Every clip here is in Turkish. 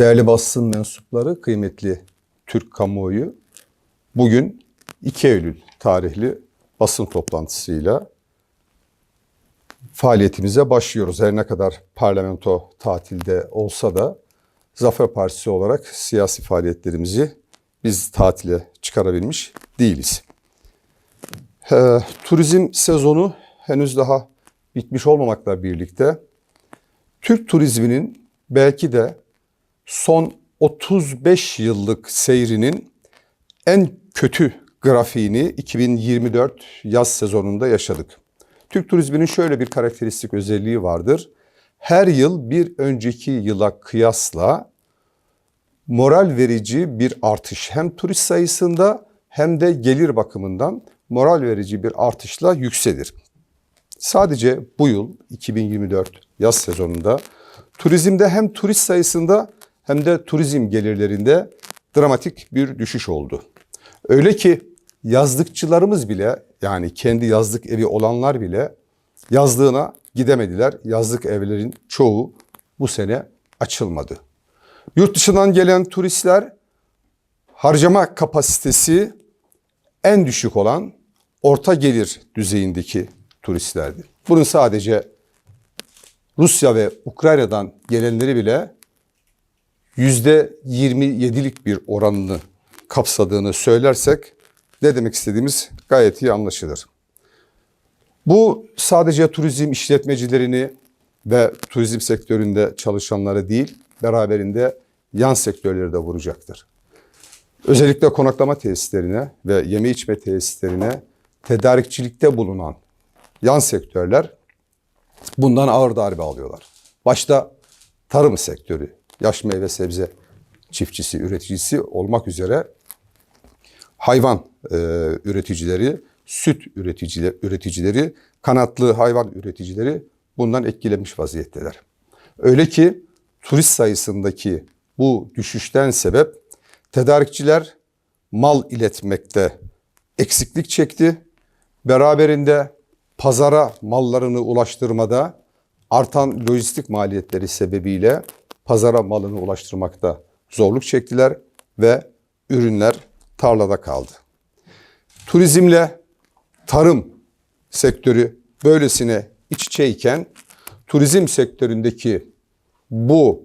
Değerli basın mensupları, kıymetli Türk kamuoyu, bugün 2 Eylül tarihli basın toplantısıyla faaliyetimize başlıyoruz. Her ne kadar parlamento tatilde olsa da Zafer Partisi olarak siyasi faaliyetlerimizi biz tatile çıkarabilmiş değiliz. Ee, turizm sezonu henüz daha bitmiş olmamakla birlikte Türk turizminin belki de son 35 yıllık seyrinin en kötü grafiğini 2024 yaz sezonunda yaşadık. Türk turizminin şöyle bir karakteristik özelliği vardır. Her yıl bir önceki yıla kıyasla moral verici bir artış hem turist sayısında hem de gelir bakımından moral verici bir artışla yükselir. Sadece bu yıl 2024 yaz sezonunda turizmde hem turist sayısında hem de turizm gelirlerinde dramatik bir düşüş oldu. Öyle ki yazlıkçılarımız bile yani kendi yazlık evi olanlar bile yazlığına gidemediler. Yazlık evlerin çoğu bu sene açılmadı. Yurt dışından gelen turistler harcama kapasitesi en düşük olan orta gelir düzeyindeki turistlerdi. Bunun sadece Rusya ve Ukrayna'dan gelenleri bile %27'lik bir oranını kapsadığını söylersek ne demek istediğimiz gayet iyi anlaşılır. Bu sadece turizm işletmecilerini ve turizm sektöründe çalışanları değil, beraberinde yan sektörleri de vuracaktır. Özellikle konaklama tesislerine ve yeme içme tesislerine tedarikçilikte bulunan yan sektörler bundan ağır darbe alıyorlar. Başta tarım sektörü, yaş meyve sebze çiftçisi, üreticisi olmak üzere hayvan e, üreticileri, süt üreticileri, üreticileri, kanatlı hayvan üreticileri bundan etkilenmiş vaziyetteler. Öyle ki turist sayısındaki bu düşüşten sebep tedarikçiler mal iletmekte eksiklik çekti. Beraberinde pazara mallarını ulaştırmada artan lojistik maliyetleri sebebiyle pazara malını ulaştırmakta zorluk çektiler ve ürünler tarlada kaldı. Turizmle tarım sektörü böylesine iç içeyken turizm sektöründeki bu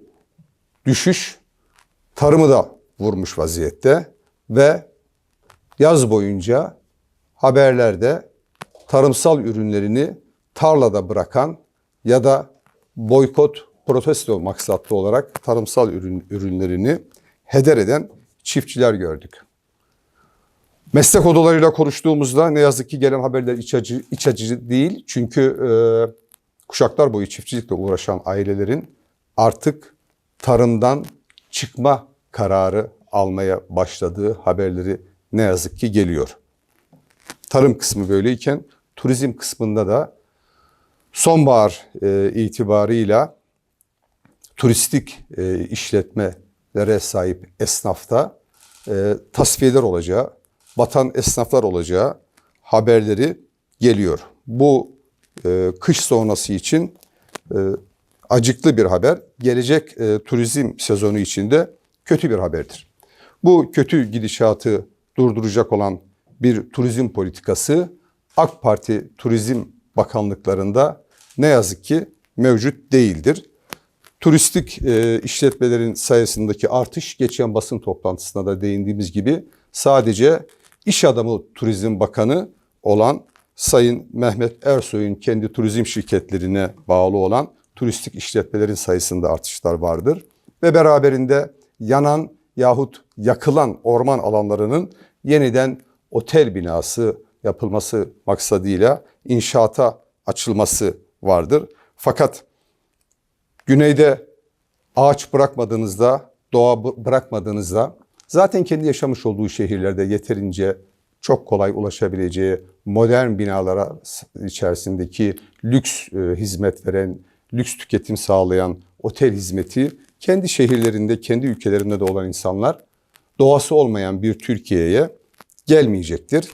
düşüş tarımı da vurmuş vaziyette ve yaz boyunca haberlerde tarımsal ürünlerini tarlada bırakan ya da boykot protesto maksatlı olarak tarımsal ürün, ürünlerini heder eden çiftçiler gördük. Meslek odalarıyla konuştuğumuzda ne yazık ki gelen haberler iç acı, iç acı değil. Çünkü e, kuşaklar boyu çiftçilikle uğraşan ailelerin artık tarımdan çıkma kararı almaya başladığı haberleri ne yazık ki geliyor. Tarım kısmı böyleyken turizm kısmında da sonbahar e, itibarıyla turistik e, işletmelere sahip esnafta e, tasfiyeler olacağı, batan esnaflar olacağı haberleri geliyor. Bu e, kış sonrası için e, acıklı bir haber. Gelecek e, turizm sezonu içinde kötü bir haberdir. Bu kötü gidişatı durduracak olan bir turizm politikası AK Parti Turizm Bakanlıklarında ne yazık ki mevcut değildir. Turistik e, işletmelerin sayısındaki artış geçen basın toplantısında da değindiğimiz gibi sadece iş adamı Turizm Bakanı olan Sayın Mehmet Ersoy'un kendi turizm şirketlerine bağlı olan turistik işletmelerin sayısında artışlar vardır. Ve beraberinde yanan yahut yakılan orman alanlarının yeniden otel binası yapılması maksadıyla inşaata açılması vardır. Fakat güneyde ağaç bırakmadığınızda, doğa bırakmadığınızda zaten kendi yaşamış olduğu şehirlerde yeterince çok kolay ulaşabileceği modern binalara içerisindeki lüks e, hizmet veren, lüks tüketim sağlayan otel hizmeti kendi şehirlerinde, kendi ülkelerinde de olan insanlar doğası olmayan bir Türkiye'ye gelmeyecektir.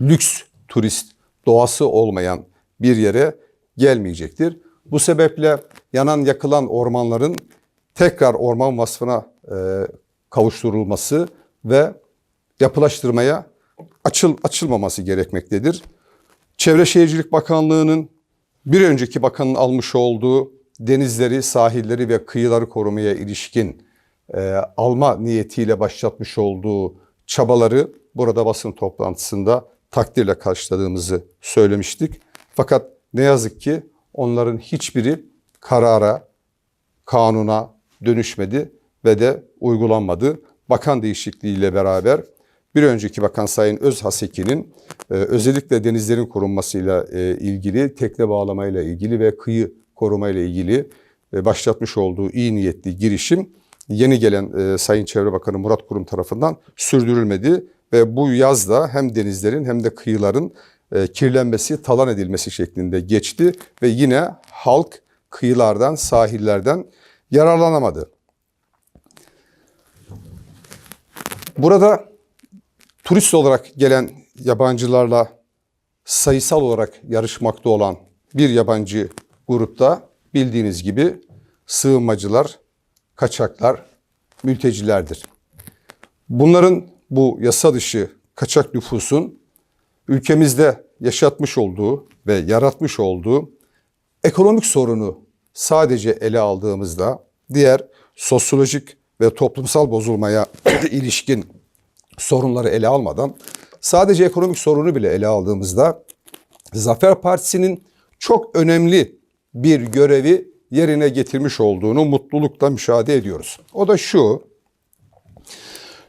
Lüks turist doğası olmayan bir yere gelmeyecektir. Bu sebeple yanan yakılan ormanların tekrar orman vasfına e, kavuşturulması ve yapılaştırmaya açıl açılmaması gerekmektedir. Çevre Şehircilik Bakanlığı'nın bir önceki bakanın almış olduğu denizleri, sahilleri ve kıyıları korumaya ilişkin e, alma niyetiyle başlatmış olduğu çabaları burada basın toplantısında takdirle karşıladığımızı söylemiştik. Fakat ne yazık ki onların hiçbiri karara, kanuna dönüşmedi ve de uygulanmadı. Bakan değişikliğiyle beraber bir önceki bakan Sayın Özhaseki'nin e, özellikle denizlerin korunmasıyla e, ilgili, tekne bağlamayla ilgili ve kıyı korumayla ilgili e, başlatmış olduğu iyi niyetli girişim yeni gelen Sayın Çevre Bakanı Murat Kurum tarafından sürdürülmedi ve bu yazda hem denizlerin hem de kıyıların kirlenmesi, talan edilmesi şeklinde geçti ve yine halk kıyılardan, sahillerden yararlanamadı. Burada turist olarak gelen yabancılarla sayısal olarak yarışmakta olan bir yabancı grupta bildiğiniz gibi sığınmacılar, kaçaklar, mültecilerdir. Bunların bu yasa dışı kaçak nüfusun ülkemizde yaşatmış olduğu ve yaratmış olduğu ekonomik sorunu sadece ele aldığımızda diğer sosyolojik ve toplumsal bozulmaya ilişkin sorunları ele almadan sadece ekonomik sorunu bile ele aldığımızda Zafer Partisi'nin çok önemli bir görevi yerine getirmiş olduğunu mutlulukla müşahede ediyoruz. O da şu,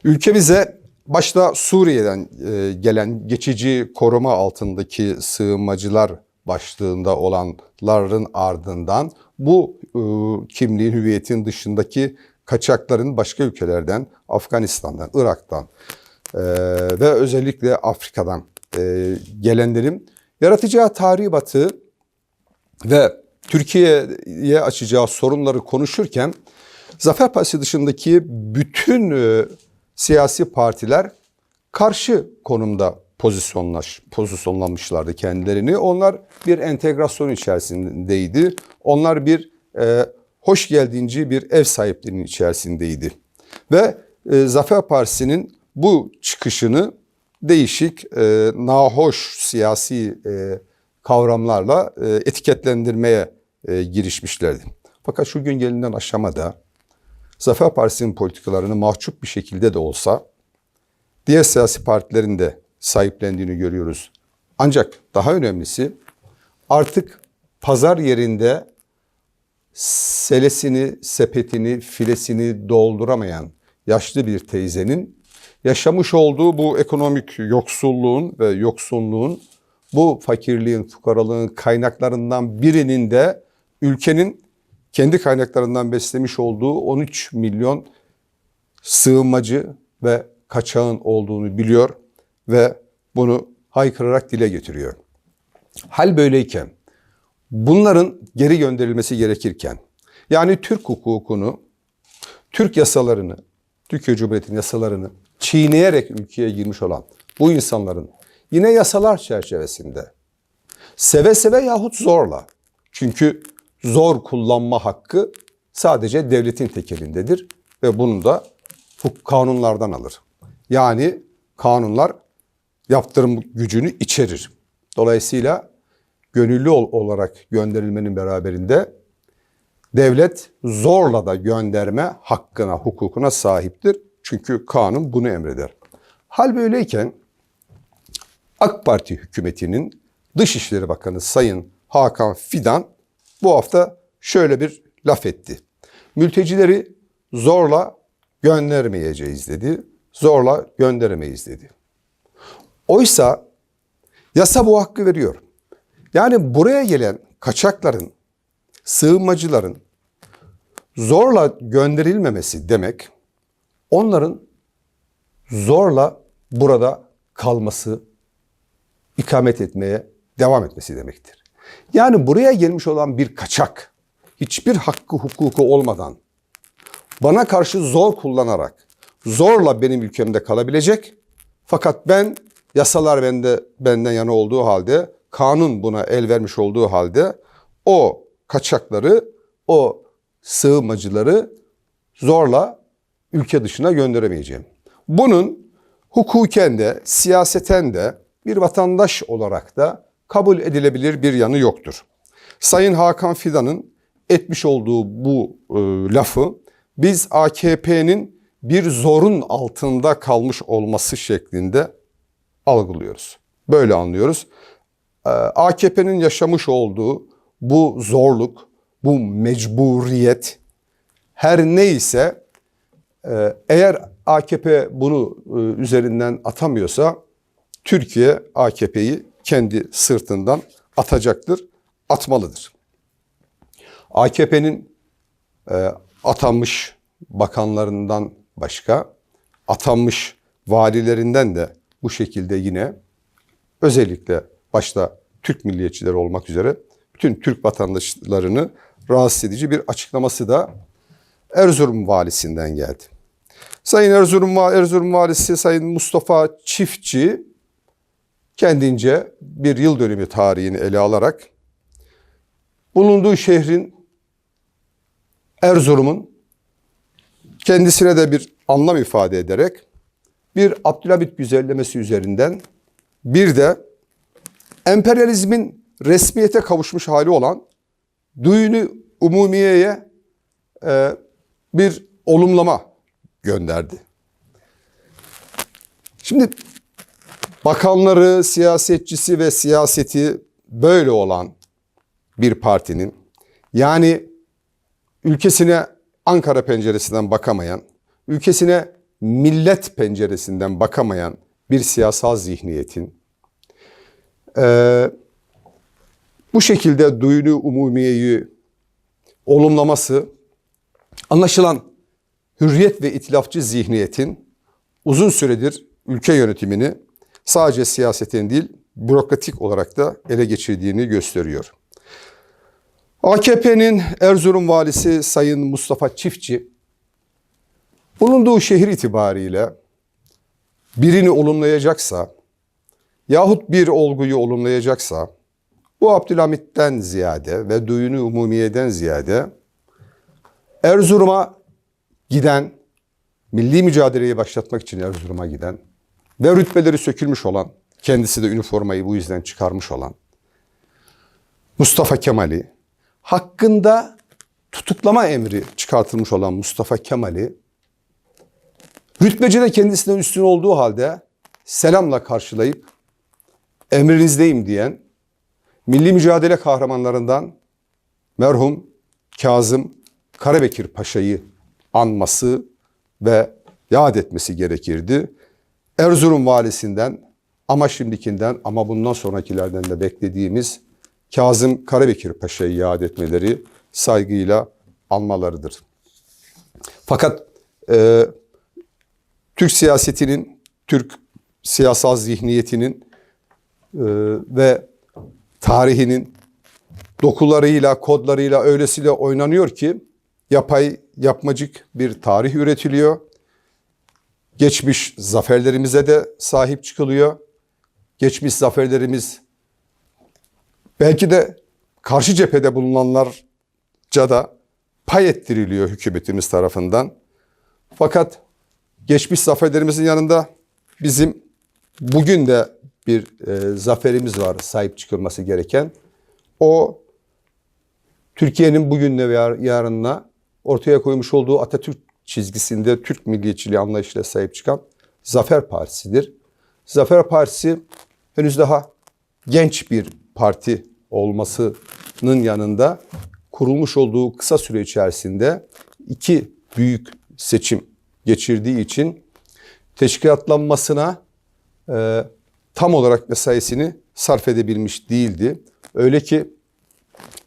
ülkemize başta Suriye'den e, gelen geçici koruma altındaki sığınmacılar başlığında olanların ardından bu e, kimliğin, hüviyetin dışındaki kaçakların başka ülkelerden, Afganistan'dan, Irak'tan e, ve özellikle Afrika'dan gelenlerin yaratacağı tahribatı ve Türkiye'ye açacağı sorunları konuşurken Zafer Partisi dışındaki bütün siyasi partiler karşı konumda pozisyonlaş, pozisyonlanmışlardı kendilerini. Onlar bir entegrasyon içerisindeydi. Onlar bir e, hoş geldinci bir ev sahipliğinin içerisindeydi. Ve e, Zafer Partisi'nin bu çıkışını değişik, e, nahoş siyasi e, kavramlarla e, etiketlendirmeye e, girişmişlerdi. Fakat şu gün gelinen aşamada Zafer Partisi'nin politikalarını mahcup bir şekilde de olsa diğer siyasi partilerin de sahiplendiğini görüyoruz. Ancak daha önemlisi artık pazar yerinde selesini, sepetini, filesini dolduramayan yaşlı bir teyzenin yaşamış olduğu bu ekonomik yoksulluğun ve yoksunluğun bu fakirliğin, fukaralığın kaynaklarından birinin de ülkenin kendi kaynaklarından beslemiş olduğu 13 milyon sığınmacı ve kaçağın olduğunu biliyor ve bunu haykırarak dile getiriyor. Hal böyleyken bunların geri gönderilmesi gerekirken yani Türk hukukunu, Türk yasalarını, Türkiye Cumhuriyeti'nin yasalarını çiğneyerek ülkeye girmiş olan bu insanların yine yasalar çerçevesinde seve seve yahut zorla çünkü zor kullanma hakkı sadece devletin tekelindedir ve bunu da kanunlardan alır. Yani kanunlar yaptırım gücünü içerir. Dolayısıyla gönüllü olarak gönderilmenin beraberinde devlet zorla da gönderme hakkına, hukukuna sahiptir. Çünkü kanun bunu emreder. Hal böyleyken AK Parti hükümetinin Dışişleri Bakanı Sayın Hakan Fidan bu hafta şöyle bir laf etti. Mültecileri zorla göndermeyeceğiz dedi. Zorla gönderemeyiz dedi. Oysa yasa bu hakkı veriyor. Yani buraya gelen kaçakların, sığınmacıların zorla gönderilmemesi demek onların zorla burada kalması, ikamet etmeye devam etmesi demektir. Yani buraya gelmiş olan bir kaçak hiçbir hakkı hukuku olmadan bana karşı zor kullanarak zorla benim ülkemde kalabilecek. Fakat ben yasalar bende benden yana olduğu halde, kanun buna el vermiş olduğu halde o kaçakları, o sığınmacıları zorla ülke dışına gönderemeyeceğim. Bunun hukuken de siyaseten de bir vatandaş olarak da kabul edilebilir bir yanı yoktur. Sayın Hakan Fidan'ın etmiş olduğu bu e, lafı biz AKP'nin bir zorun altında kalmış olması şeklinde algılıyoruz. Böyle anlıyoruz. Ee, AKP'nin yaşamış olduğu bu zorluk, bu mecburiyet her neyse e, eğer AKP bunu e, üzerinden atamıyorsa Türkiye AKP'yi kendi sırtından atacaktır, atmalıdır. AKP'nin e, atanmış bakanlarından başka atanmış valilerinden de bu şekilde yine özellikle başta Türk milliyetçileri olmak üzere bütün Türk vatandaşlarını rahatsız edici bir açıklaması da Erzurum valisinden geldi. Sayın Erzurum, Erzurum valisi Sayın Mustafa Çiftçi kendince bir yıl dönümü tarihini ele alarak bulunduğu şehrin Erzurum'un kendisine de bir anlam ifade ederek bir Abdülhamit güzellemesi üzerinden bir de emperyalizmin resmiyete kavuşmuş hali olan düğünü umumiyeye e, bir olumlama gönderdi. Şimdi bakanları, siyasetçisi ve siyaseti böyle olan bir partinin yani ülkesine Ankara penceresinden bakamayan, ülkesine millet penceresinden bakamayan bir siyasal zihniyetin e, bu şekilde duyunu umumiyeyi olumlaması anlaşılan hürriyet ve itilafçı zihniyetin uzun süredir ülke yönetimini sadece siyasetin değil bürokratik olarak da ele geçirdiğini gösteriyor. AKP'nin Erzurum valisi Sayın Mustafa Çiftçi bulunduğu şehir itibariyle birini olumlayacaksa yahut bir olguyu olumlayacaksa bu Abdülhamit'ten ziyade ve düğünü umumiyeden ziyade Erzurum'a giden, milli mücadeleyi başlatmak için Erzurum'a giden ve rütbeleri sökülmüş olan, kendisi de üniformayı bu yüzden çıkarmış olan Mustafa Kemal'i, hakkında tutuklama emri çıkartılmış olan Mustafa Kemal'i, rütbeci de kendisinden üstün olduğu halde selamla karşılayıp emrinizdeyim diyen milli mücadele kahramanlarından merhum Kazım Karabekir Paşa'yı anması ve yad etmesi gerekirdi. Erzurum valisinden ama şimdikinden ama bundan sonrakilerden de beklediğimiz Kazım Karabekir Paşa'yı yad etmeleri saygıyla anmalarıdır. Fakat e, Türk siyasetinin, Türk siyasal zihniyetinin e, ve tarihinin dokularıyla, kodlarıyla öylesiyle oynanıyor ki yapay, yapmacık bir tarih üretiliyor. Geçmiş zaferlerimize de sahip çıkılıyor. Geçmiş zaferlerimiz belki de karşı cephede bulunanlarca da pay ettiriliyor hükümetimiz tarafından. Fakat geçmiş zaferlerimizin yanında bizim bugün de bir e, zaferimiz var sahip çıkılması gereken. O Türkiye'nin bugünle ve yarınına ortaya koymuş olduğu Atatürk çizgisinde Türk milliyetçiliği anlayışıyla sahip çıkan Zafer Partisi'dir. Zafer Partisi henüz daha genç bir parti olmasının yanında kurulmuş olduğu kısa süre içerisinde iki büyük seçim geçirdiği için teşkilatlanmasına e, tam olarak mesaisini sarf edebilmiş değildi. Öyle ki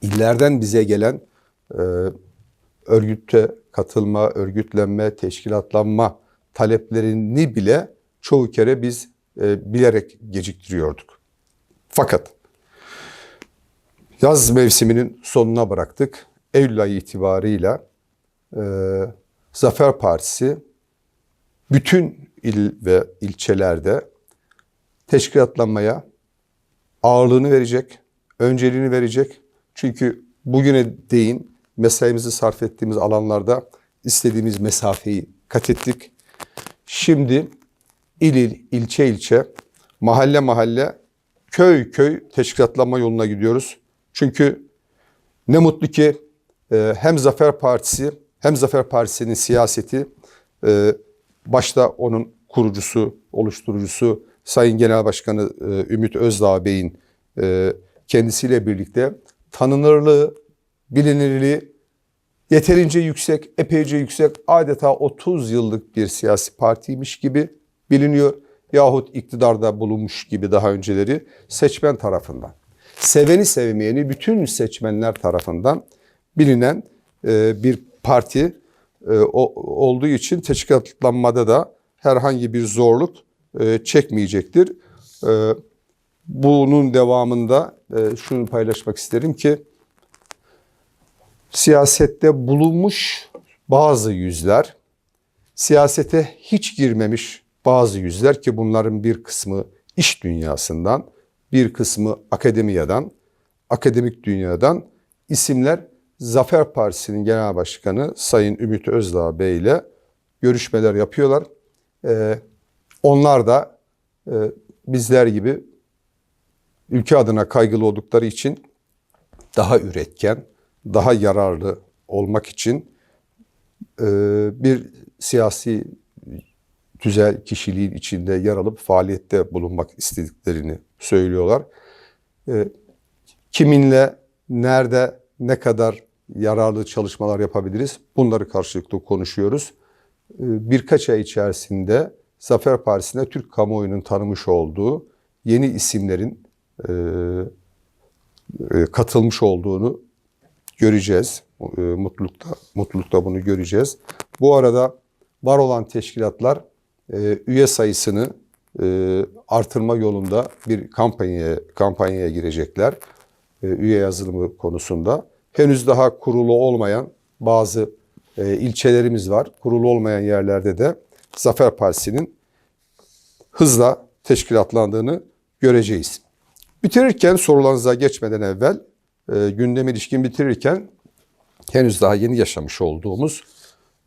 illerden bize gelen e, örgüte katılma, örgütlenme, teşkilatlanma taleplerini bile çoğu kere biz e, bilerek geciktiriyorduk. Fakat yaz mevsiminin sonuna bıraktık. Eylül ayı itibarıyla e, Zafer Partisi bütün il ve ilçelerde teşkilatlanmaya ağırlığını verecek, önceliğini verecek. Çünkü bugüne değin mesaimizi sarf ettiğimiz alanlarda istediğimiz mesafeyi kat ettik. Şimdi il il, ilçe ilçe, mahalle mahalle, köy köy teşkilatlanma yoluna gidiyoruz. Çünkü ne mutlu ki e, hem Zafer Partisi hem Zafer Partisi'nin siyaseti e, başta onun kurucusu, oluşturucusu Sayın Genel Başkanı e, Ümit Özdağ Bey'in kendisiyle birlikte tanınırlığı, bilinirliği yeterince yüksek, epeyce yüksek, adeta 30 yıllık bir siyasi partiymiş gibi biliniyor. Yahut iktidarda bulunmuş gibi daha önceleri seçmen tarafından. Seveni sevmeyeni bütün seçmenler tarafından bilinen e, bir parti e, olduğu için teşkilatlanmada da herhangi bir zorluk e, çekmeyecektir. Bunun devamında şunu paylaşmak isterim ki siyasette bulunmuş bazı yüzler, siyasete hiç girmemiş bazı yüzler ki bunların bir kısmı iş dünyasından, bir kısmı akademiyadan, akademik dünyadan isimler Zafer Partisi'nin Genel Başkanı Sayın Ümit Özdağ Bey ile görüşmeler yapıyorlar. Ee, onlar da e, bizler gibi ülke adına kaygılı oldukları için daha üretken, daha yararlı olmak için e, bir siyasi tüzel kişiliğin içinde yer alıp faaliyette bulunmak istediklerini söylüyorlar. E, kiminle, nerede, ne kadar yararlı çalışmalar yapabiliriz bunları karşılıklı konuşuyoruz. E, birkaç ay içerisinde Zafer Partisi'ne Türk kamuoyunun tanımış olduğu yeni isimlerin katılmış olduğunu göreceğiz. E, mutlulukta mutlulukta bunu göreceğiz. Bu arada var olan teşkilatlar e, üye sayısını e, artırma yolunda bir kampanyaya kampanyaya girecekler. Üye yazılımı konusunda. Henüz daha kurulu olmayan bazı ilçelerimiz var. Kurulu olmayan yerlerde de Zafer Partisi'nin hızla teşkilatlandığını göreceğiz. Bitirirken sorularınıza geçmeden evvel e, gündeme ilişkin bitirirken henüz daha yeni yaşamış olduğumuz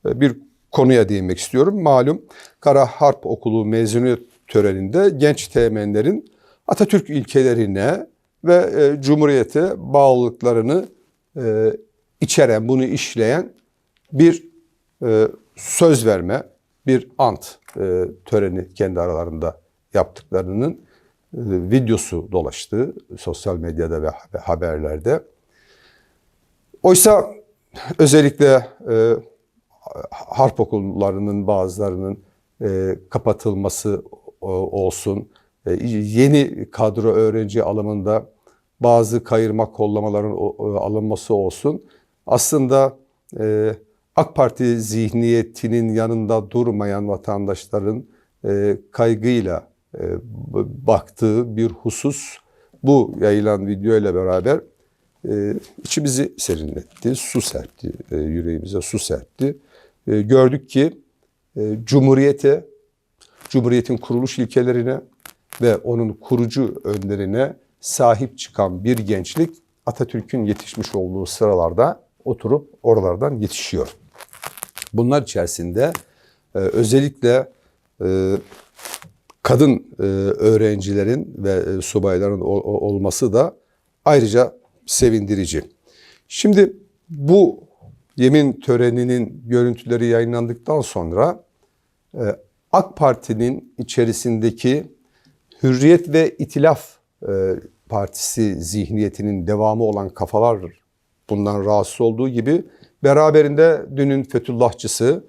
e, bir konuya değinmek istiyorum. Malum Kara Harp Okulu mezuniyet töreninde genç teğmenlerin Atatürk ilkelerine ve e, Cumhuriyete bağlılıklarını e, içeren, bunu işleyen bir e, söz verme, bir ant e, töreni kendi aralarında yaptıklarının videosu dolaştı sosyal medyada ve haberlerde. Oysa özellikle e, harp okullarının bazılarının e, kapatılması o, olsun, e, yeni kadro öğrenci alımında bazı kayırma kollamaların o, alınması olsun. Aslında e, AK Parti zihniyetinin yanında durmayan vatandaşların e, kaygıyla e, baktığı bir husus bu yayılan video ile beraber e, içimizi serinletti, su serpti, e, yüreğimize su serpti. E, gördük ki e, Cumhuriyete, Cumhuriyet'in kuruluş ilkelerine ve onun kurucu önlerine sahip çıkan bir gençlik Atatürk'ün yetişmiş olduğu sıralarda oturup oralardan yetişiyor. Bunlar içerisinde e, özellikle e, kadın e, öğrencilerin ve e, subayların olması da ayrıca sevindirici. Şimdi bu yemin töreninin görüntüleri yayınlandıktan sonra e, AK Parti'nin içerisindeki Hürriyet ve İtilaf Partisi zihniyetinin devamı olan kafalar bundan rahatsız olduğu gibi beraberinde dünün Fethullahçısı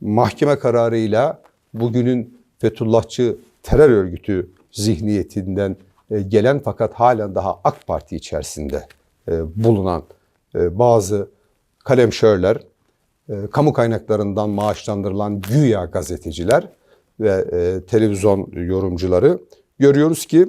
mahkeme kararıyla bugünün Fethullahçı terör örgütü zihniyetinden e, gelen fakat halen daha AK Parti içerisinde e, bulunan e, bazı kalemşörler, kamu kaynaklarından maaşlandırılan güya gazeteciler ve televizyon yorumcuları görüyoruz ki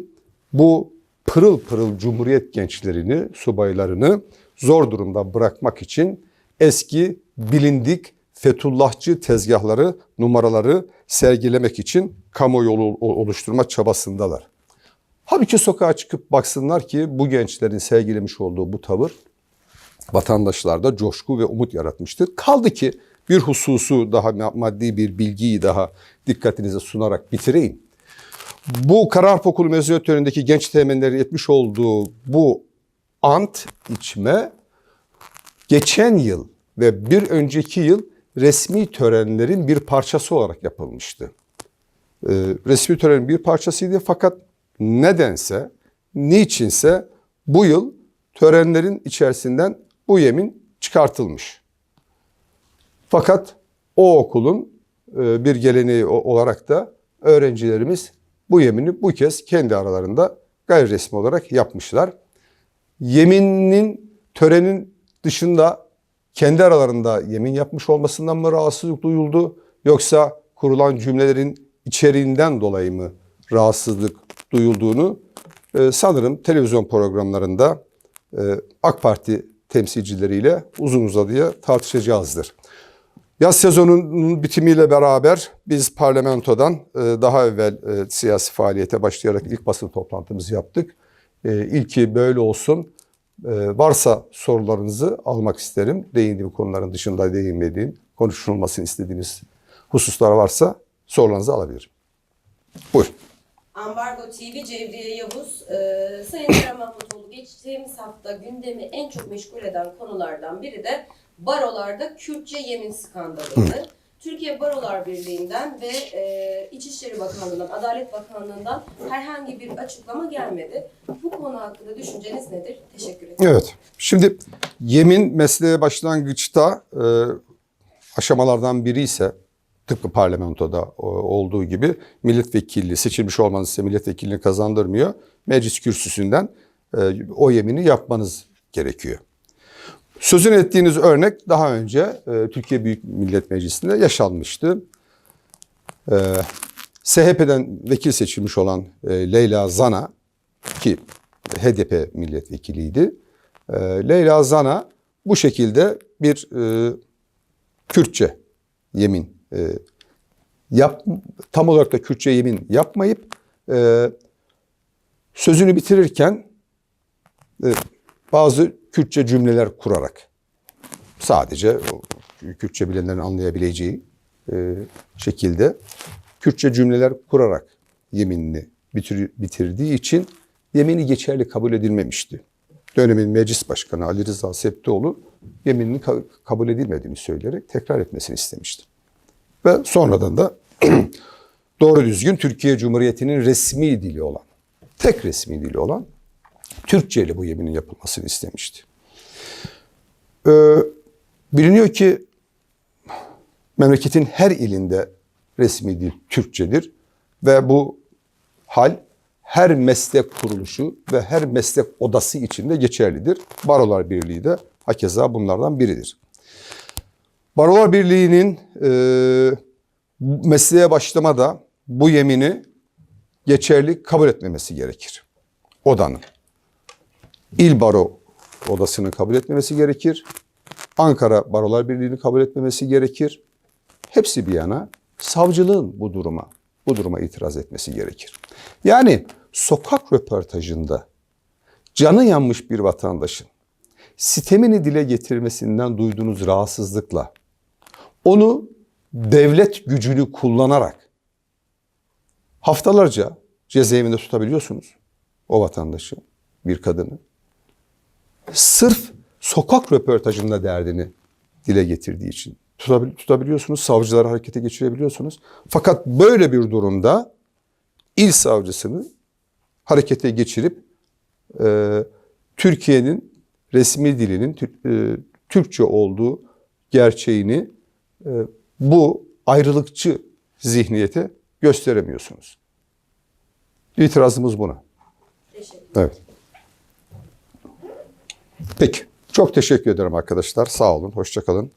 bu pırıl pırıl Cumhuriyet gençlerini, subaylarını zor durumda bırakmak için eski bilindik Fethullahçı tezgahları, numaraları sergilemek için kamuoyu oluşturma çabasındalar. Halbuki sokağa çıkıp baksınlar ki bu gençlerin sergilemiş olduğu bu tavır vatandaşlarda coşku ve umut yaratmıştır. Kaldı ki bir hususu daha maddi bir bilgiyi daha dikkatinize sunarak bitireyim. Bu Karar Okulu mezuniyet törenindeki genç temenlerin etmiş olduğu bu ant içme geçen yıl ve bir önceki yıl resmi törenlerin bir parçası olarak yapılmıştı. Ee, resmi törenin bir parçasıydı fakat nedense, niçinse bu yıl törenlerin içerisinden bu yemin çıkartılmış. Fakat o okulun e, bir geleneği olarak da öğrencilerimiz bu yemini bu kez kendi aralarında gayri resmi olarak yapmışlar. Yeminin törenin dışında kendi aralarında yemin yapmış olmasından mı rahatsızlık duyuldu yoksa kurulan cümlelerin içeriğinden dolayı mı rahatsızlık duyulduğunu e, sanırım televizyon programlarında e, AK Parti temsilcileriyle uzun uzadıya tartışacağızdır. Yaz sezonunun bitimiyle beraber biz parlamentodan e, daha evvel siyasi faaliyete başlayarak ilk basın toplantımızı yaptık. İlki böyle olsun. E, Varsa sorularınızı almak isterim. Değindiğim konuların dışında değinmediğim, konuşulmasını istediğiniz hususlar varsa sorularınızı alabilirim. Buyurun. Ambargo TV Cevriye Yavuz, e, Sayın Kerem Mahmutoğlu geçtiğimiz hafta gündemi en çok meşgul eden konulardan biri de barolarda Kürtçe yemin skandalıydı. Türkiye Barolar Birliği'nden ve e, İçişleri Bakanlığı'ndan, Adalet Bakanlığı'ndan herhangi bir açıklama gelmedi. Bu konu hakkında düşünceniz nedir? Teşekkür ederim. Evet. Şimdi yemin mesleğe başlangıçta e, aşamalardan biri ise tıpkı parlamentoda o- olduğu gibi milletvekilliği seçilmiş olmanız size milletvekilliğini kazandırmıyor. Meclis kürsüsünden e, o yemini yapmanız gerekiyor. Sözünü ettiğiniz örnek daha önce e, Türkiye Büyük Millet Meclisi'nde yaşanmıştı. E, SHP'den vekil seçilmiş olan e, Leyla Zana ki HDP milletvekiliydi. E, Leyla Zana bu şekilde bir Kürtçe yemin yap, tam olarak da Kürtçe yemin yapmayıp sözünü bitirirken bazı Kürtçe cümleler kurarak sadece Kürtçe bilenlerin anlayabileceği e, şekilde Kürtçe cümleler kurarak yeminini bitir- bitirdiği için yemini geçerli kabul edilmemişti. Dönemin meclis başkanı Ali Rıza Septioğlu yemininin ka- kabul edilmediğini söyleyerek tekrar etmesini istemişti. Ve sonradan da doğru düzgün Türkiye Cumhuriyeti'nin resmi dili olan, tek resmi dili olan Türkçe ile bu yeminin yapılmasını istemişti. Ee, biliniyor ki memleketin her ilinde resmi dil Türkçedir ve bu hal her meslek kuruluşu ve her meslek odası içinde geçerlidir. Barolar Birliği de hakeza bunlardan biridir. Barolar Birliği'nin e, mesleğe başlamada bu yemini geçerli kabul etmemesi gerekir. Odanın. İl Baro Odası'nın kabul etmemesi gerekir. Ankara Barolar Birliği'ni kabul etmemesi gerekir. Hepsi bir yana savcılığın bu duruma bu duruma itiraz etmesi gerekir. Yani sokak röportajında canı yanmış bir vatandaşın sitemini dile getirmesinden duyduğunuz rahatsızlıkla onu devlet gücünü kullanarak haftalarca cezaevinde tutabiliyorsunuz o vatandaşı, bir kadını. Sırf sokak röportajında derdini dile getirdiği için tutabil- tutabiliyorsunuz, savcıları harekete geçirebiliyorsunuz. Fakat böyle bir durumda il savcısını harekete geçirip e, Türkiye'nin resmi dilinin e, Türkçe olduğu gerçeğini e, bu ayrılıkçı zihniyete gösteremiyorsunuz. İtirazımız buna. Teşekkür Evet. Peki. Çok teşekkür ederim arkadaşlar. Sağ olun. Hoşça kalın.